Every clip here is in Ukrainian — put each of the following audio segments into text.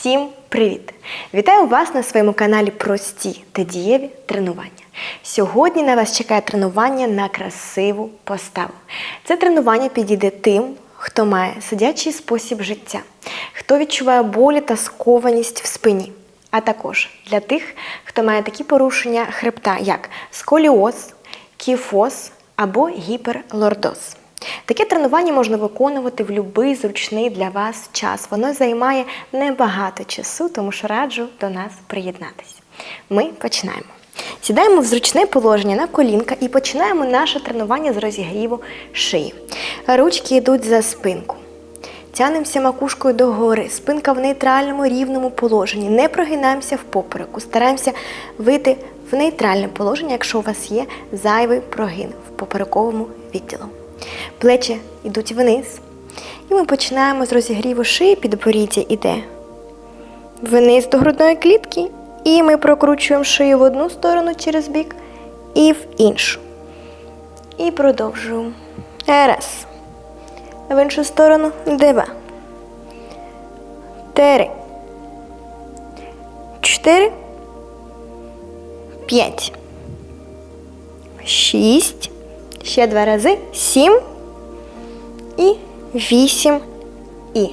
Всім привіт! Вітаю вас на своєму каналі Прості та дієві тренування. Сьогодні на вас чекає тренування на красиву поставу. Це тренування підійде тим, хто має сидячий спосіб життя, хто відчуває болі та скованість в спині, а також для тих, хто має такі порушення хребта, як сколіоз, кіфоз або гіперлордоз. Таке тренування можна виконувати в будь-який зручний для вас час. Воно займає небагато часу, тому що раджу до нас приєднатися. Ми починаємо. Сідаємо в зручне положення на колінка і починаємо наше тренування з розігріву шиї. Ручки йдуть за спинку. Тянемося макушкою догори, спинка в нейтральному рівному положенні. Не прогинаємося в попереку. Стараємося вийти в нейтральне положення, якщо у вас є зайвий прогин в поперековому відділу. Плечі йдуть вниз. І ми починаємо з розігріву шиї, підборіддя іде вниз до грудної клітки. І ми прокручуємо шию в одну сторону через бік і в іншу. І продовжуємо. Раз. В іншу сторону два. Три. Чотири. П'ять. Шість. Ще два рази. Сім. І вісім. І.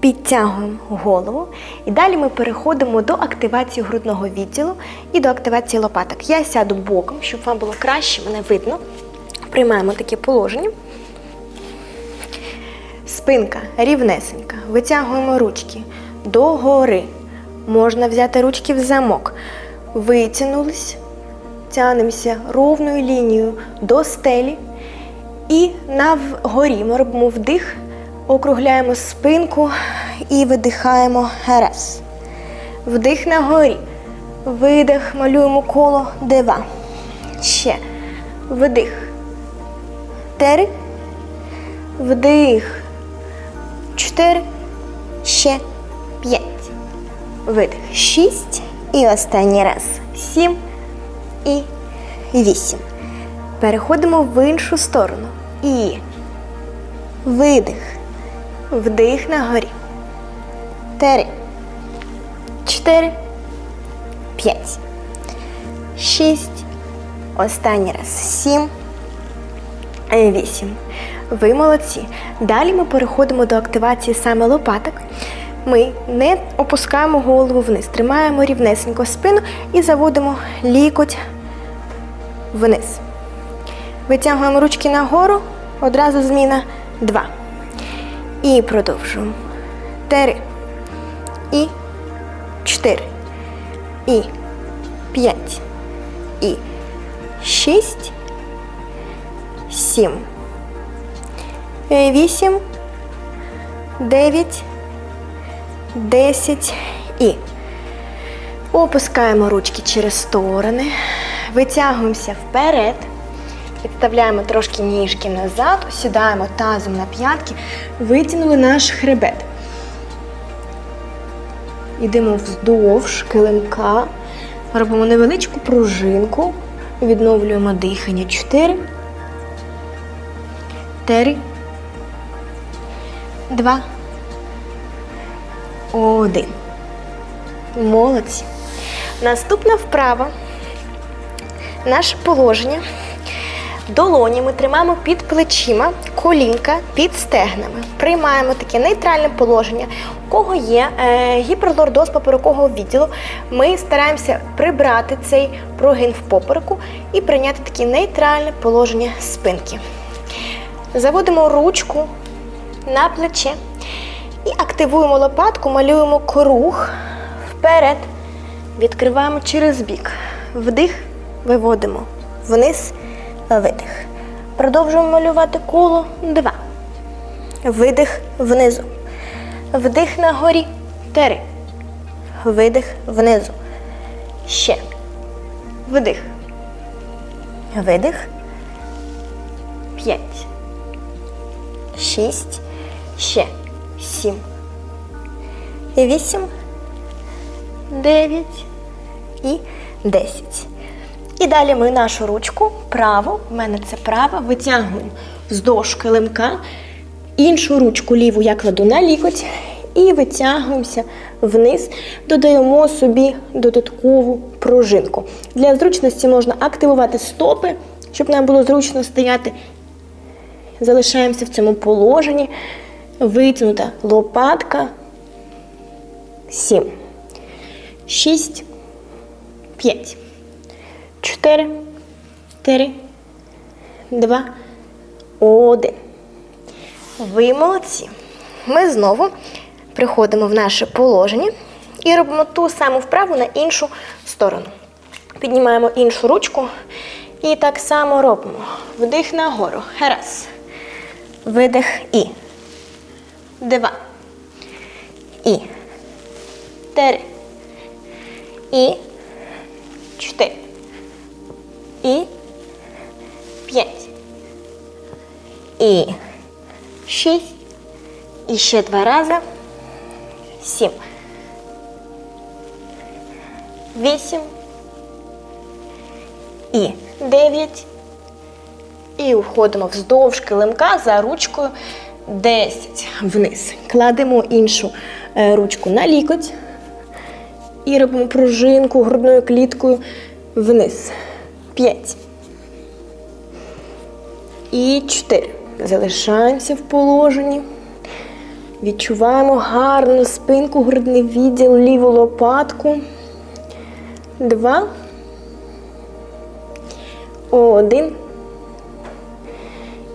Підтягуємо голову. І далі ми переходимо до активації грудного відділу і до активації лопаток. Я сяду боком, щоб вам було краще, мене видно. Приймаємо таке положення. Спинка рівнесенька. Витягуємо ручки догори. Можна взяти ручки в замок. Витягнулись, тянемося ровною лінією до стелі. І на вгорі ми робимо вдих, округляємо спинку і видихаємо раз. Вдих на горі. Видих, малюємо коло два. Ще. Вдих. Три. Вдих. Чотири. Ще. П'ять. Видих. Шість. І останній раз. Сім. І вісім. Переходимо в іншу сторону. І видих. Вдих на горі. Три. Чотири. П'ять. Шість. Останній раз. Сім. Вісім. Ви молодці. Далі ми переходимо до активації саме лопаток. Ми не опускаємо голову вниз, тримаємо рівнесенько спину і заводимо лікоть вниз. Витягуємо ручки нагору, одразу зміна два. І продовжуємо. Три. І чотири. І п'ять. І шість. Сім. Вісім. Дев'ять. Десять. І опускаємо ручки через сторони. Витягуємося вперед. Підставляємо трошки ніжки назад, сідаємо тазом на п'ятки, витягнули наш хребет. Йдемо вздовж килимка, робимо невеличку пружинку, відновлюємо дихання. Чотири. Три. Два. Один. Молодці. Наступна вправа. Наше положення. Долоні ми тримаємо під плечима, колінка під стегнами. Приймаємо таке нейтральне положення. У кого є е, гіперлордоз поперекового відділу, ми стараємося прибрати цей прогин в попереку і прийняти таке нейтральне положення спинки. Заводимо ручку на плече і активуємо лопатку, малюємо круг вперед, відкриваємо через бік. Вдих, виводимо вниз. Видих. Продовжуємо малювати коло. Два. Видих внизу. Вдих на горі. Три. Видих внизу. Ще. Вдих. Видих. П'ять. Шість. Ще. Сім. Вісім. Дев'ять. І десять. І далі ми нашу ручку праву, в мене це права, витягуємо вздовж килимка. Іншу ручку ліву я кладу на лікоть і витягуємося вниз, додаємо собі додаткову пружинку. Для зручності можна активувати стопи, щоб нам було зручно стояти. Залишаємося в цьому положенні. Витягнута лопатка. Сім. Шість. П'ять. Чотири. Три. Два. Один. Ви молодці. Ми знову приходимо в наше положення і робимо ту саму вправу на іншу сторону. Піднімаємо іншу ручку і так само робимо. Вдих нагору. Раз. Видих і. Два. І. Три. І. Чотири. І. П'ять. І. Шість. І ще два рази. Сім. Вісім. І дев'ять. І входимо вздовж килимка за ручкою 10 вниз. Кладемо іншу е, ручку на лікоть. І робимо пружинку грудною кліткою вниз. 5. І 4. Залишаємося в положенні. Відчуваємо гарну спинку, грудний відділ, ліву лопатку. Два. Один.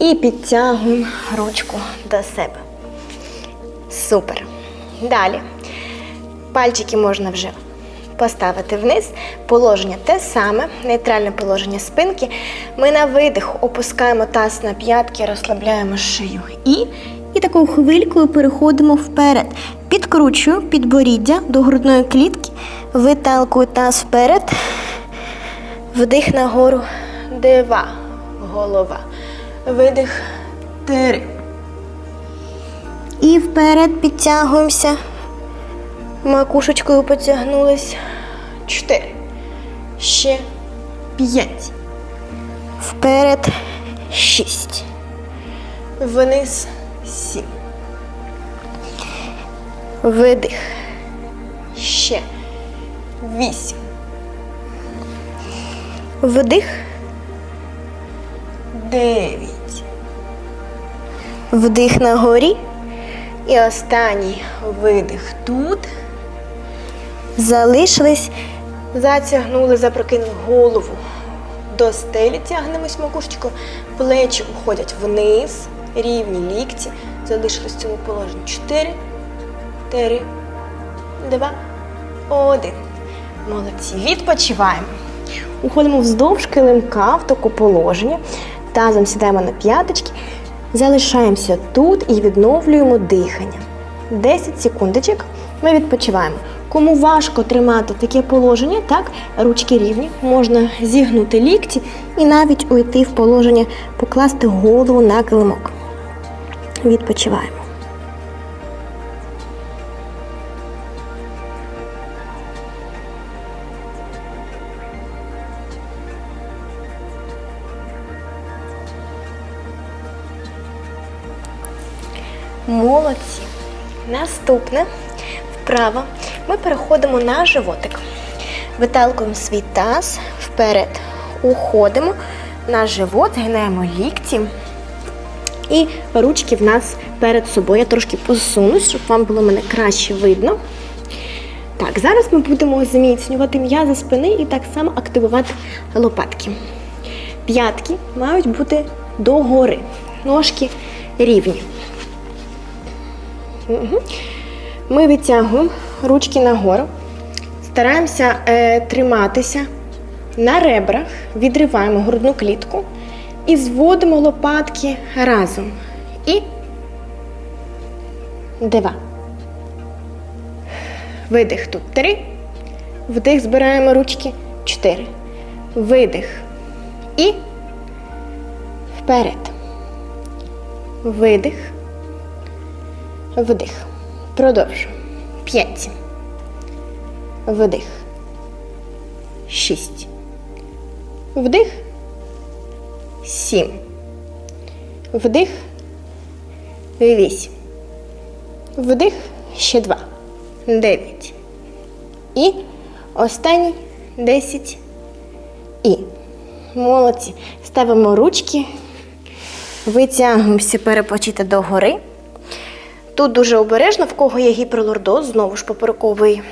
І підтягуємо ручку до себе. Супер. Далі. Пальчики можна вже поставити вниз. Положення те саме, нейтральне положення спинки. Ми на видих опускаємо таз на п'ятки, розслабляємо шию. І, і такою хвилькою переходимо вперед. Підкручую підборіддя до грудної клітки, виталкую таз вперед. Вдих нагору. Два. Голова. Видих. Три. І вперед підтягуємося. Макушечкою потягнулись. Чотири. Ще п'ять. Вперед. Шість. Вниз. Сім. Видих. Ще. Вісім. Вдих. Дев'ять. Вдих на горі. І останній видих тут. Залишились, затягнули, запрокинули голову. До стелі тягнемось макушечкою, плечі уходять вниз, рівні лікті. Залишились в цьому положенні. Чотири, три, два, один. Молодці. Відпочиваємо. Уходимо вздовж килимка в таке положення. Тазом сідаємо на п'яточки. Залишаємося тут і відновлюємо дихання. 10 секундочок. Ми відпочиваємо. Кому важко тримати таке положення, так, ручки рівні, можна зігнути лікті і навіть уйти в положення, покласти голову на килимок. Відпочиваємо. Наступне вправо. Ми переходимо на животик. Виталкуємо свій таз вперед. Уходимо на живот, згинаємо лікті. І ручки в нас перед собою. Я трошки посунусь, щоб вам було мене краще видно. Так, зараз ми будемо зміцнювати м'язи спини і так само активувати лопатки. П'ятки мають бути догори, ножки рівні. Угу. Ми витягуємо ручки нагору, стараємося е, триматися на ребрах, відриваємо грудну клітку і зводимо лопатки разом. І два. Видих тут три. Вдих, збираємо ручки. Чотири. Видих. І вперед. Видих. Вдих. Продовжуємо. П'ять. Вдих. Шість. Вдих. Сім. Вдих. Вісім. Вдих. Ще два. Дев'ять. І останній десять. І. Молодці. Ставимо ручки. Витягуємося перепочити догори. Тут дуже обережно, в кого є гіперлордоз, знову ж поперековий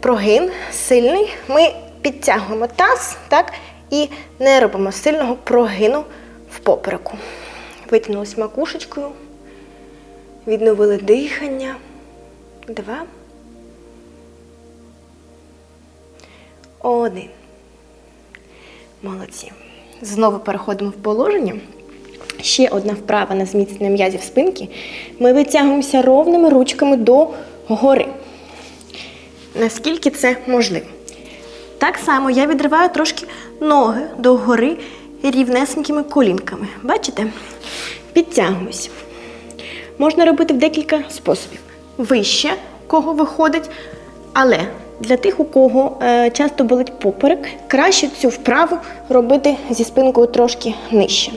прогин сильний. Ми підтягуємо таз, так, і не робимо сильного прогину в попереку. Витягнулися макушечкою, відновили дихання. Два. Один. Молодці. Знову переходимо в положення. Ще одна вправа на зміцнення м'язів спинки. Ми витягуємося ровними ручками до гори. Наскільки це можливо. Так само я відриваю трошки ноги до гори рівнесенькими колінками. Бачите? Підтягуюсь. Можна робити в декілька способів. Вище, кого виходить, але для тих, у кого е, часто болить поперек, краще цю вправу робити зі спинкою трошки нижче.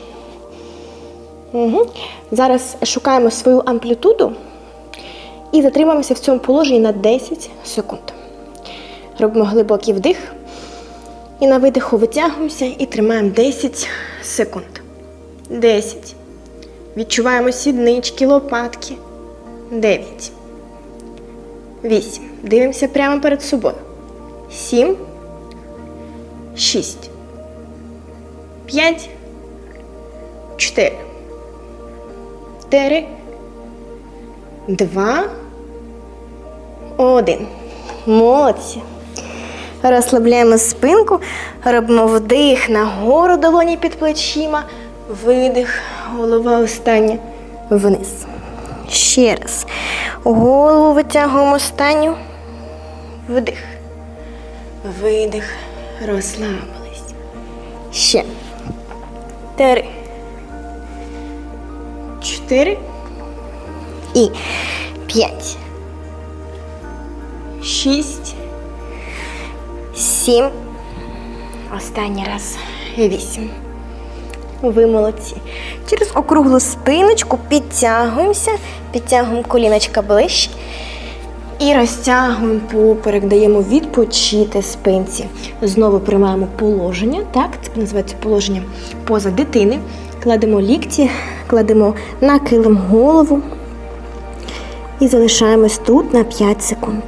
Угу. Зараз шукаємо свою амплітуду і затримаємося в цьому положенні на 10 секунд. Робимо глибокий вдих. І на видиху витягуємося і тримаємо 10 секунд. 10. Відчуваємо сіднички, лопатки. 9. 8. Дивимося прямо перед собою. 7. 6. 5. 4. 4. 2. 1. Молодці. Розслабляємо спинку, робимо вдих нагору долоні під плечима, видих, голова остання вниз. Ще раз. Голову витягуємо останню. Вдих. Видих. Розслабились. Ще. Три. Чотири. І п'ять. Шість. Сім. Останній раз. Вісім. Ви молодці. Через округлу спиночку підтягуємося, підтягуємо коліночка ближче. І розтягуємо поперек, даємо відпочити спинці. Знову приймаємо положення, так, це називається положення поза дитини. Кладемо лікті, кладемо на килим голову і залишаємось тут на 5 секунд.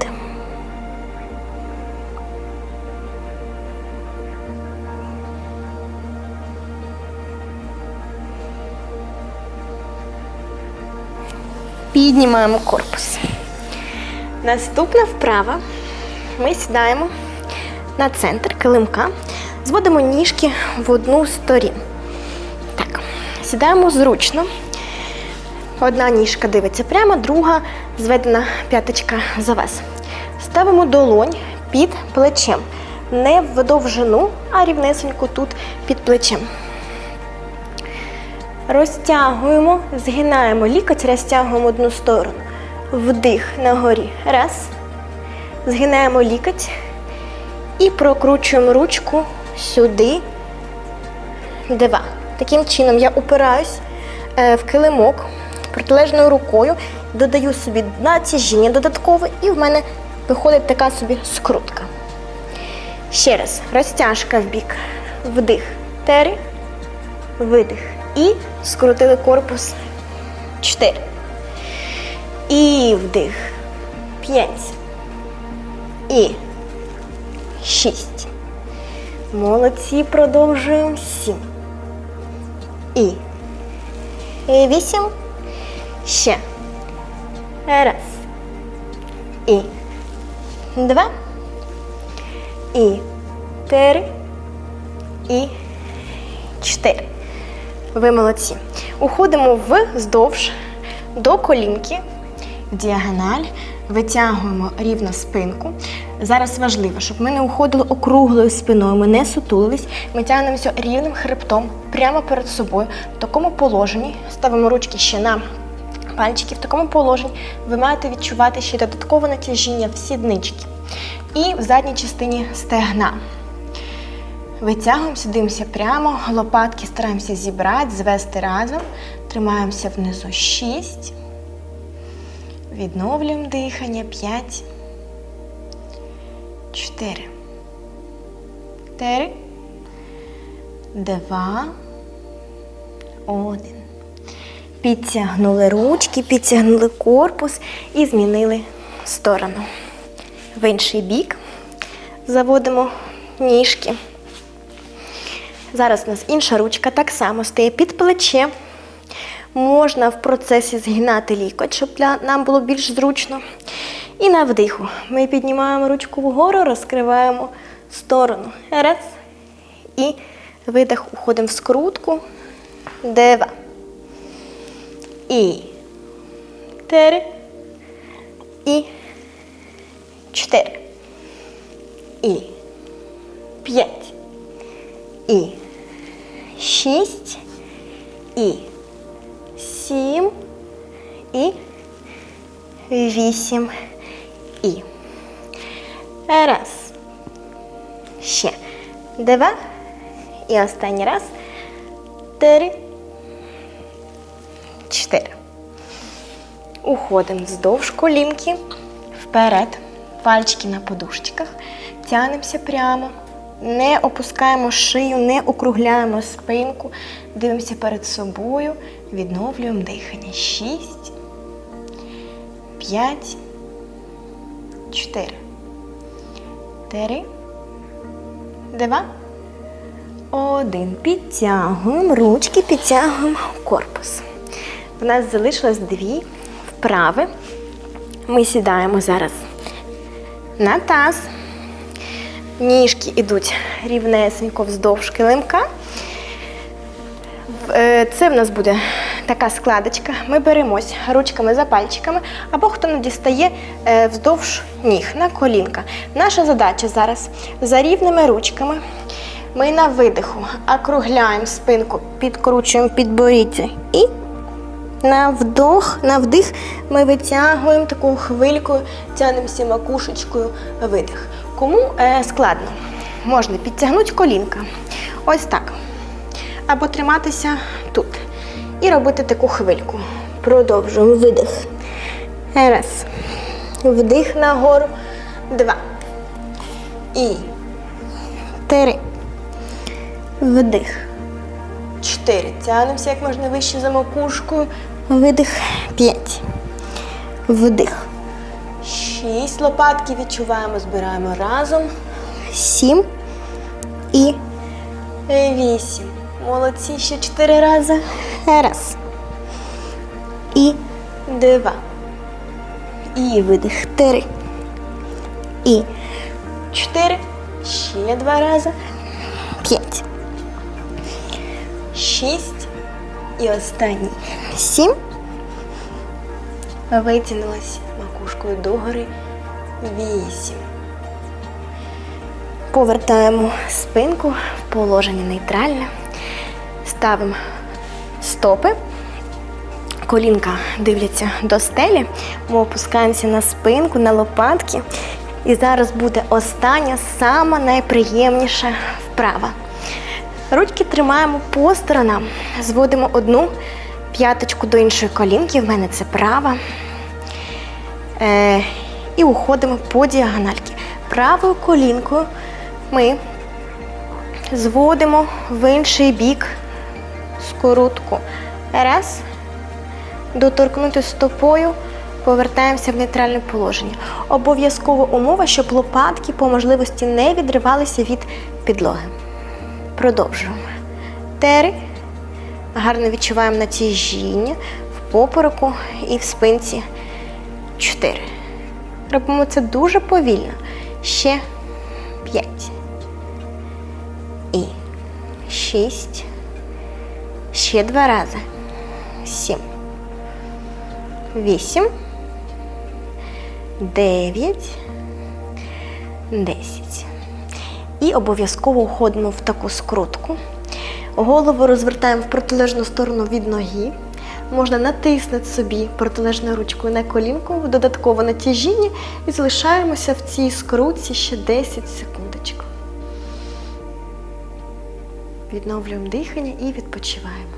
Піднімаємо корпус. Наступна вправа. Ми сідаємо на центр килимка, зводимо ніжки в одну сторін. Сідаємо зручно. Одна ніжка дивиться прямо, друга зведена п'яточка за вас. Ставимо долонь під плечем. Не в довжину, а рівнесенько тут під плечем. Розтягуємо, згинаємо лікоть, розтягуємо одну сторону. Вдих нагорі. Раз. Згинаємо лікоть і прокручуємо ручку сюди. Два. Таким чином я упираюсь е, в килимок протилежною рукою, додаю собі натяжіння додаткове, і в мене виходить така собі скрутка. Ще раз. Розтяжка в бік. Вдих. Три. Видих. І скрутили корпус. Чотири. І вдих. П'ять. І шість. Молодці. Продовжуємо. Сім. І. І вісім. Ще. Раз. І. Два. І. Три. І. Чотири. Ви молодці. Уходимо вздовж до колінки, діагональ, витягуємо рівно спинку. Зараз важливо, щоб ми не уходили округлою спиною, ми не сутулились, ми тягнемося рівним хребтом прямо перед собою. В такому положенні ставимо ручки ще на пальчики. В такому положенні ви маєте відчувати ще додаткове натяжіння в сіднички і в задній частині стегна. Витягуємося, дивимося прямо, лопатки стараємося зібрати, звести разом. Тримаємося внизу 6, Відновлюємо дихання. П'ять. Чотири. Чотири. Два. Один. Підтягнули ручки, підтягнули корпус і змінили сторону. В інший бік заводимо ніжки. Зараз у нас інша ручка так само стає під плече. Можна в процесі згинати лікоть, щоб для нам було більш зручно. І на вдиху ми піднімаємо ручку вгору, розкриваємо сторону. Раз. І видих, уходимо в скрутку. Два. І три. І чотири. І п'ять. І шість. І сім. І вісім. І. Раз. Ще. Два. І останній раз. Три. Чотири. Уходимо вздовж колінки. Вперед. Пальчики на подушечках. Тянемося прямо. Не опускаємо шию, не округляємо спинку. Дивимося перед собою. Відновлюємо дихання. Шість. П'ять. Чотири. Три. Два. Один. Підтягуємо ручки, підтягуємо корпус. У нас залишилось дві вправи. Ми сідаємо зараз на таз. Ніжки йдуть рівнесенько вздовж килимка. Е, Це в нас буде така складочка. Ми беремось ручками за пальчиками, або хто не дістає е, вздовж ніг на колінка. Наша задача зараз за рівними ручками. Ми на видиху округляємо спинку, підкручуємо підборіддя і на вдох, на вдих ми витягуємо таку хвилькою, тягнемося макушечкою видих. Кому е, складно, можна підтягнути колінка. Ось так. Або триматися тут. І робити таку хвильку. Продовжуємо видих. Раз. Вдих нагору. Два. І. Три. Вдих. Чотири. Тягнемося як можна вище за макушкою. Видих. П'ять. Вдих. Шість. Лопатки відчуваємо, збираємо разом. Сім. І вісім. Молодці. Ще чотири рази. Раз. І два. І видих. Три. І чотири. Ще два рази. П'ять. Шість. І останній. Сім. Витягнулась макушкою догори. Вісім. Повертаємо спинку в положення нейтральне. Ставимо стопи. Колінка дивляться до стелі. Ми опускаємося на спинку, на лопатки. І зараз буде остання, сама найприємніша вправа. Ручки тримаємо по сторонам. Зводимо одну п'яточку до іншої колінки. В мене це права. Е, і уходимо по діагональки. Правою колінкою ми зводимо в інший бік скорутку. Раз. Доторкнути стопою, повертаємося в нейтральне положення. Обов'язкова умова, щоб лопатки по можливості не відривалися від підлоги. Продовжуємо. Тери. Гарно відчуваємо натяжіння в попереку і в спинці. Чотири. Робимо це дуже повільно. Ще п'ять. І шість. Ще два рази. Сім. Вісім. Дев'ять. Десять. І обов'язково входимо в таку скрутку. Голову розвертаємо в протилежну сторону від ноги. Можна натиснути собі протилежною ручкою на колінку, додаткове натяжіння і залишаємося в цій скрутці ще 10 секундочок. Відновлюємо дихання і відпочиваємо.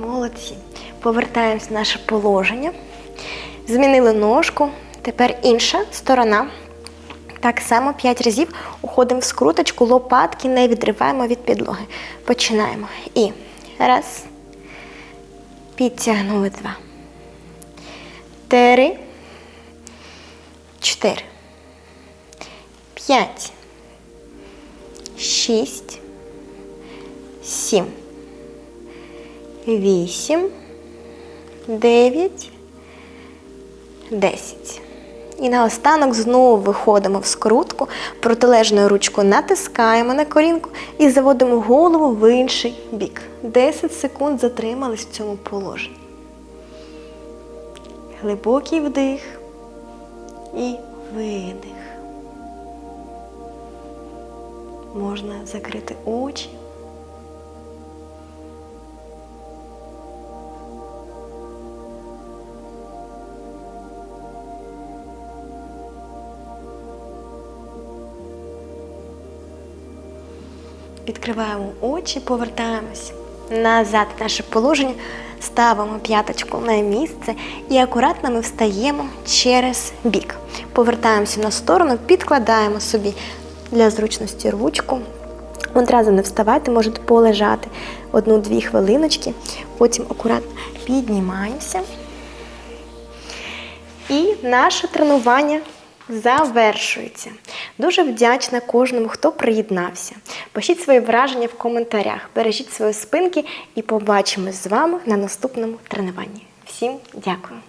Молодці. Повертаємось в наше положення. Змінили ножку, Тепер інша сторона. Так само 5 разів уходимо в скруточку, лопатки не відриваємо від підлоги. Починаємо. І раз. Підтягнули два. Три. Чотири. П'ять. Шість. Сім. Вісім. Дев'ять. Десять. І наостанок знову виходимо в скрутку, протилежною ручкою натискаємо на колінку і заводимо голову в інший бік. 10 секунд затримались в цьому положенні. Глибокий вдих і видих. Можна закрити очі. Відкриваємо очі, повертаємось назад в наше положення, ставимо п'яточку на місце і акуратно ми встаємо через бік. Повертаємося на сторону, підкладаємо собі для зручності ручку. Одразу не вставайте, можете полежати одну-дві хвилиночки, потім акуратно піднімаємося. І наше тренування завершується. Дуже вдячна кожному, хто приєднався. Пишіть свої враження в коментарях, бережіть свої спинки і побачимось з вами на наступному тренуванні. Всім дякую!